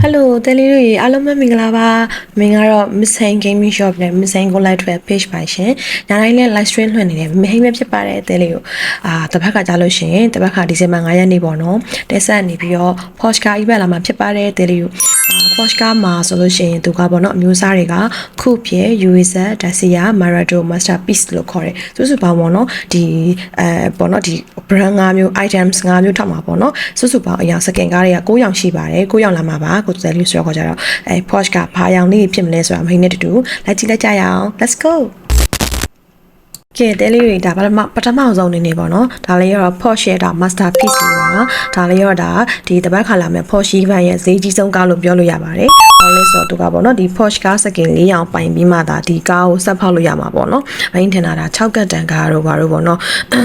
ဟယ်လိုတဲလေးတို့ရေအားလုံးပဲမင်္ဂလာပါမင်္ဂလာတော့ Miss Hang Gaming Shop နဲ့ Miss Hang Go Live 12 page ပါရှင်ညတိုင်းလဲ live stream လွှင့်နေတယ်မဟိမဖြစ်ပါတယ်တဲလေးကိုအာတစ်ဖက်ကကြားလို့ရှိရင်တစ်ဖက်ကဒီဇင်ဘာ9ရက်နေ့ပေါ့နော်တဲဆက်နေပြီးတော့ Porsche car event လာမှာဖြစ်ပါတယ်တဲလေးကိုအာ Porsche car မှာဆိုလို့ရှိရင်သူကပေါ့နော်အမျိုးအစားတွေကခုပြေ UAZ Dacia Maranello Masterpiece လို့ခေါ်တယ်စုစုပေါင်းပေါ့နော်ဒီအဲပေါ့နော်ဒီ brand 5မျိုး items 5မျိုးထောက်မှာပေါ့နော်စုစုပေါင်းအရာ second car တွေက9ရောင်ရှိပါတယ်9ရောင်လာမှာပါကိုယ်လေးဆိုတော့ခေါ်ကြတော့အဲ Porsche ကဘာရောင်လေးဖြစ်မလဲဆိုတာမဟိနဲ့တူတူလိုက်ကြည့်လိုက်ကြရအောင် let's go ကဲတဲလေးတွေဒါပထမပထမဆုံးနေနေပေါ့နော်ဒါလေးရော Porsche ရဲ့ဒါ masterpiece လေးပါဒါလေးရောဒါဒီတပတ်ခါလာမဲ့ Porsche ဘန်ရဲ့ဈေးကြီးဆုံးကားလို့ပြောလို့ရပါတယ်ဘာလို့လဲဆိုတော့သူကပေါ့နော်ဒီ Porsche ကားစကင်၄ရောင်ပိုင်ပြီးမှဒါဒီကားကိုဆက်ဖောက်လို့ရမှာပေါ့နော်မင်းထင်တာဒါ6ကတ်တန်ကားတို့ဘာတို့ပေါ့နော်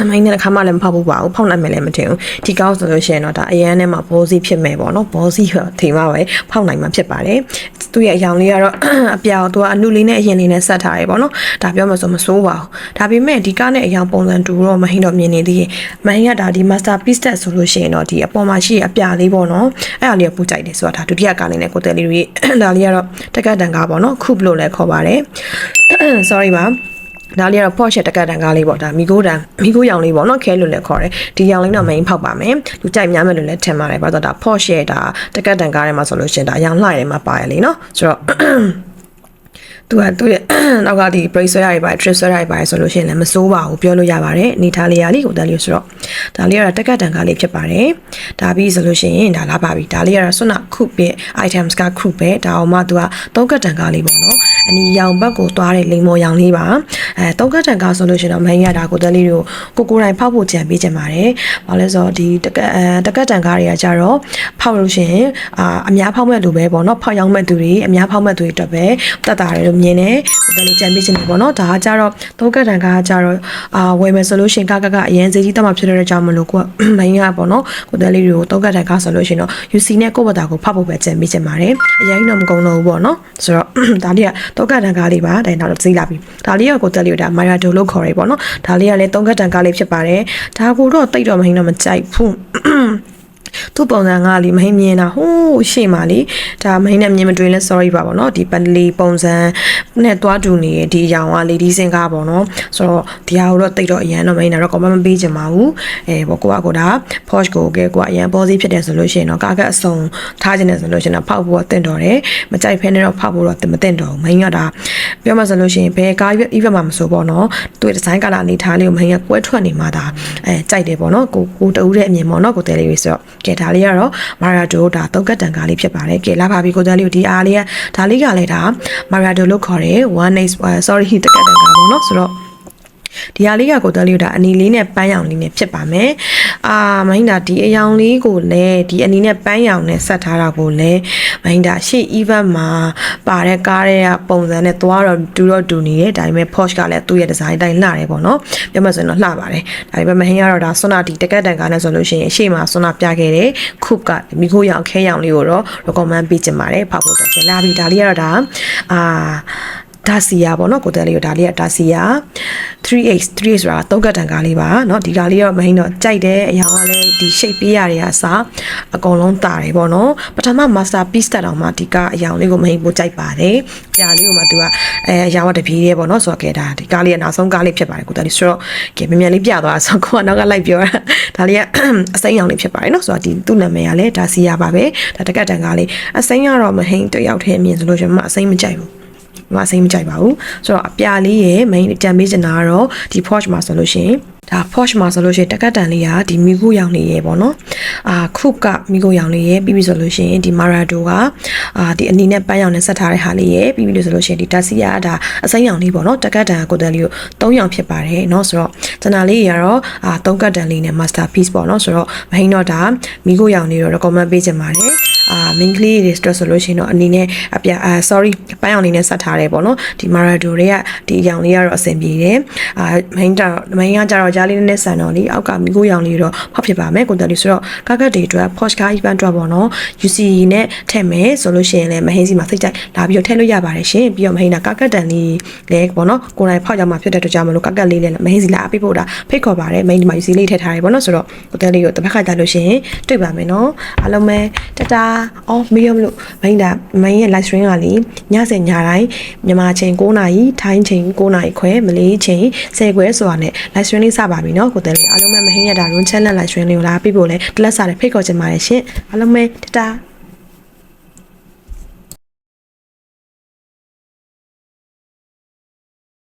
မင်းနဲ့တစ်ခါမှလည်းမဖောက်ဘူးပါဘူးဖောက်နိုင်မယ်လည်းမထင်ဘူးဒီကားဆိုလို့ရှိရင်တော့ဒါအရန်ထဲမှာဘောစီဖြစ်မယ်ပေါ့နော်ဘောစီထေမှပဲဖောက်နိုင်မှာဖြစ်ပါတယ် သူ့ရဲ့အယောင်လေးကတော့အပြောင်သူကအနုလေးနဲ့အရင်လေးနဲ့ဆက်ထားတယ်ပေါ့နော်ဒါပြောမှဆိုမစိုးပါဘူးဒါပေမဲ့ဒီကားနဲ့အယောင်ပုံစံတူတော့မဟင်းတော့မြင်နေသေးရင်မဟင်းကဒါဒီ masterpiece တက်ဆိုလို့ရှိရင်တော့ဒီအပေါ်မှာရှိတဲ့အပြာလေးပေါ့နော်အဲ့ဒါလေးကပူကြိုက်တယ်ဆိုတာဒါဒုတိယကားလေးနဲ့ကိုတယ်လေးတွေဒါလေးကတော့တက်ကတ်တန်ကားပေါ့နော်ခုလို့လည်းခေါ်ပါတယ် sorry ပါ ဒါလေးကတော့ Porsche တက်ကတ်တန်ကားလေးပေါ့ဒါမီဂိုတန်မီဂိုရောင်လေးပေါ့နော်ခဲလို့လည်းခေါ်တယ်ဒီရောင်လေးတော့ main ဖောက်ပါမယ်လူကြိုက်များမယ်လို့လည်းထင်ပါတယ်ဘာလို့လဲဆိုတော့ဒါ Porsche ရဲ့ဒါတက်ကတ်တန်ကားထဲမှာဆိုလို့ရှိရင်ဒါအရောင်လှရဲမှာပါရလေနော်ဆိုတော့သူကသူ့ရဲ့နောက်ကဒီ brace ဆွဲရတွေပါ trip ဆွဲရတွေပါဆိုလို့ရှိရင်လည်းမစိုးပါဘူးပြောလို့ရပါတယ်အနေထားလေးရလေးကိုတန်းလေးဆိုတော့ ဒါလေးကတော့တက်ကတ်တန်ကားလေးဖြစ်ပါတယ်ဒါပြီးဆိုလို့ရှိရင်ဒါလာပါပြီဒါလေးကတော့ဆွနခုပဲ items ကခုပဲဒါအောင်မှသူကသုံးကတ်တန်ကားလေးပေါ့နော်အနီရောင်ဘက်ကိုသွားတဲ့လိမ်မော်ရောင်လေးပါအဲသုံးကတ်တန်ကားဆိုလို့ရှိရင်တော့မင်းရတာကိုတန်းလေးတွေကိုကိုကိုတိုင်းဖောက်ဖို့ကြံပေးကြပါတယ်ဘာလဲဆိုတော့ဒီတက်ကတ်အဲတက်ကတ်တန်ကားတွေကကြတော့ဖောက်လို့ရှိရင်အာအများဖောက်မဲ့လူပဲပေါ့နော်ဖောက်ရောက်မဲ့သူတွေအများဖောက်မဲ့သူတွေအတွက်ပဲတတ်တာတယ်လို့မြင်တယ်ကိုတယ်လေးကြံပေးခြင်းတယ်ပေါ့နော်ဒါကကြတော့သုံးကတ်တန်ကားကကြတော့အာဝယ်မယ်ဆိုလို့ရှိရင်ကကကအရင်ဈေးကြီးတက်မှဖြစ်တဲ့ကြောင့်မလို့ကိုကမင်းရပေါ့နော်ကိုတယ်လေးတွေကိုသုံးကတ်တန်ကားဆိုလို့ရှိရင်တော့ UC နဲ့ကိုယ့်ဘတာကိုဖောက်ဖို့ပဲကြံပေးခြင်းပါတယ်အရင်တော့မကုန်တော့ဘူးပေါ့နော်ဆိုတော့ဒါလေးကသုံးကတ်တန်ကားလေးပါဒါနောက်တော့ဈေးလာပြီဒါလေးကကိုတယ်လေးကဒါမာယာဒိုလို့ခေါ်ရဲပေါ့နော်ဒါလေးကလည်းသုံးကတ်တန်ကားလေးဖြစ်ပါတယ်ဒါကိုတော့တိတ်တော့မဟင်းတော့မကြိုက်ဘူး သူ့ပုံစံကလေမဟင်းမြင်တာဟိုးရှေ့မှာလေဒါမဟင်းနဲ့မြင်မတွေ့လဲ sorry ပါပေါ့နော်ဒီပန်တလီပုံစံနဲ့တွားတူနေရဲ့ဒီအရောင်က lady စင်ကားပေါ့နော်ဆိုတော့ဒီဟာကိုတော့တိတ်တော့အရန်တော့မဟင်းတော့ comment မပေးချင်ပါဘူးအဲပေါ့ကိုကကိုဒါ Porsche ကိုကဲကိုကအရန်ပေါ်စီဖြစ်တယ်ဆိုလို့ရှိရင်တော့ကားကအစုံထားခြင်းတယ်ဆိုလို့ရှိရင်တော့ဖောက်ဖို့ကတင့်တော်တယ်မကြိုက်ဖဲနဲ့တော့ဖောက်ဖို့တော့မတင့်တော်ဘူးမဟင်းကဒါပြောမှဆိုလို့ရှိရင်ဘယ်ကား even မှာမဆိုပေါ့နော်သူ့ဒီဇိုင်းကလာအနေထားလေးကိုမဟင်းကကွဲထွက်နေမှဒါအဲကြိုက်တယ်ပေါ့နော်ကိုကိုတူတဲ့အမြင်ပေါ့နော်ကိုတဲလေးဆိုတော့ကဲဒါလေးကတော့မာရာဒိုဒါတုတ်ကတ်တန်ကားလေးဖြစ်ပါတယ်ကဲလာပါပြီကိုတဲလေးကိုဒီအားလေးကဒါလေးကလည်းဒါမာရာဒိုလို့ခေါ်တယ် one night sorry တကတ်တန်ကားပေါ့နော်ဆိုတော့ ဒီဟာလေးကကိုတလေးဒါအနီလေးနဲ့ပန်းရောင်လေးနဲ့ဖြစ်ပါမယ်။အာမိုင်းဒါဒီအယောင်လေးကိုလည်းဒီအနီနဲ့ပန်းရောင်နဲ့ဆက်ထားတာကိုလည်းမိုင်းဒါရှေ့ event မှာပါတဲ့ကားရဲ့ပုံစံနဲ့သွားတော့တူတော့တူနေတယ်။ဒါပေမဲ့ Porsche ကလည်းသူ့ရဲ့ဒီဇိုင်းတိုင်းလှတယ်ပေါ့နော်။ပြောမှဆိုရင်တော့လှပါတယ်။ဒါပေမဲ့မဟင်းကတော့ဒါဆွနာဒီတကက်တန်ကားနဲ့ဆိုလို့ရှိရင်အရှိမဆွနာပြခဲ့တယ်။ခုကမိခိုးရောင်ခဲရောင်လေးကိုတော့ recommend ပေးချင်ပါတယ်ဖောက်ဖို့တက်ကြလာပြီဒါလေးကတော့ဒါအာ ဒါစီယာပေါ့နော်ကိုတယ်လေးကိုဒါလေးကဒါစီယာ 3H 3H ဆိုတာသုံးကတ်တန်ကားလေးပါเนาะဒီကားလေးတော့မဟင်းတော့ကြိုက်တယ်အရောင်ကလည်းဒီ shape ပေးရတဲ့အစားအကုန်လုံးတာတယ်ပေါ့နော်ပထမ master piece တက်တော့မှဒီကားအရောင်လေးကိုမဟင်းပိုကြိုက်ပါတယ်ပြာလေးကိုမှသူကအဲအရောင်ကတပြေးရဲပေါ့နော်ဆိုတော့ကဲဒါဒီကားလေးကနောက်ဆုံးကားလေးဖြစ်ပါတယ်ကိုတယ်လေးဆိုတော့ကဲမြန်မြန်လေးပြသွားဆိုတော့ကိုကနောက်ကလိုက်ပြောတာဒါလေးကအစိမ်းရောင်လေးဖြစ်ပါတယ်เนาะဆိုတော့ဒီသူ့နာမည်ကလည်းဒါစီယာပါပဲဒါတကတ်တန်ကားလေးအစိမ်းကတော့မဟင်းတယောက်တည်းအမြင်ဆိုလို့ရှိရင်မအစိမ်းမကြိုက်ဘူး မအစိမ်းမကြိုက်ပါဘူးဆိုတော့အပြာလေးရဲ့ main တံပေးချင်တာကတော့ဒီ Porsche မှာဆိုလို့ရှိရင်ဒါ Porsche မှာဆိုလို့ရှိရင်တက်ကတ်တန်လေးကဒီမီဂူရောင်လေးရဲ့ပေါ့နော်အာခုကမီဂူရောင်လေးရဲ့ပြီးပြီဆိုလို့ရှိရင်ဒီ Marado ကအာဒီအနီနဲ့ပန်းရောင်နဲ့ဆက်ထားတဲ့ဟာလေးရဲ့ပြီးပြီလို့ဆိုလို့ရှိရင်ဒီ Dacia ဒါအစိမ်းရောင်လေးပေါ့နော်တက်ကတ်တန်ကိုတယ်လေးကို၃ရောင်ဖြစ်ပါတယ်เนาะဆိုတော့ကျန်တာလေးတွေကတော့အာ၃ကတ်တန်လေးနဲ့ masterpiece ပေါ့နော်ဆိုတော့မဟိန်းတော့ဒါမီဂူရောင်လေးတော့ recommend ပေးချင်ပါတယ် အာ main ကလေးတွေ stress ဆိုလို့ရှိရင်တော့အနေနဲ့အပြအာ sorry ပန်းအောင်လေးနဲ့ဆက်ထားတယ်ပေါ့နော်ဒီ Marado တွေကဒီအရောင်လေးကတော့အဆင်ပြေတယ်အာ main တော့ main ကကြတော့ကြားလေးနည်းနည်းဆန်တော့လေအောက်ကမိကိုရောင်လေးတော့ဖောက်ဖြစ်ပါမယ်ကိုတယ်လေးဆိုတော့ကားကတ်တွေအတွက် Porsche car event အတွက်ပေါ့နော် UC နဲ့ထည့်မယ်ဆိုလို့ရှိရင်လည်းမဟင်းစီမှာစိတ်ကြိုက်လာပြီးတော့ထည့်လို့ရပါတယ်ရှင်ပြီးတော့မဟင်းတာကားကတ်တန်လေးလည်းပေါ့နော်ကိုယ်တိုင်ဖောက်ကြမှာဖြစ်တဲ့အတွက်ကြောင့်မလို့ကားကတ်လေးလည်းမဟင်းစီလာအပိဖို့တာဖိတ်ခေါ်ပါတယ် main ဒီမှာ UC လေးထည့်ထားတယ်ပေါ့နော်ဆိုတော့ကိုတယ်လေးကိုတစ်ဖက်ကကြလို့ရှိရင်တွေ့ပါမယ်နော်အားလုံးပဲတတားအော်မေးရမလို့မင်းဒါမင်းရဲ့ live stream ကလေညစဉ်ညတိုင်းမြန်မာချိန်9နာရီထိုင်းချိန်9နာရီခွဲမလေးချိန်10ခွဲဆိုတာနဲ့ live stream လေးစပါပြီနော်ကိုတဲလေးအားလုံးပဲမဟင်းရတာ run channel live stream လေးကိုလာပြီးပို့လဲတလက်စားတဲ့ဖိတ်ခေါ်ချင်ပါတယ်ရှင်အားလုံးပဲတတာ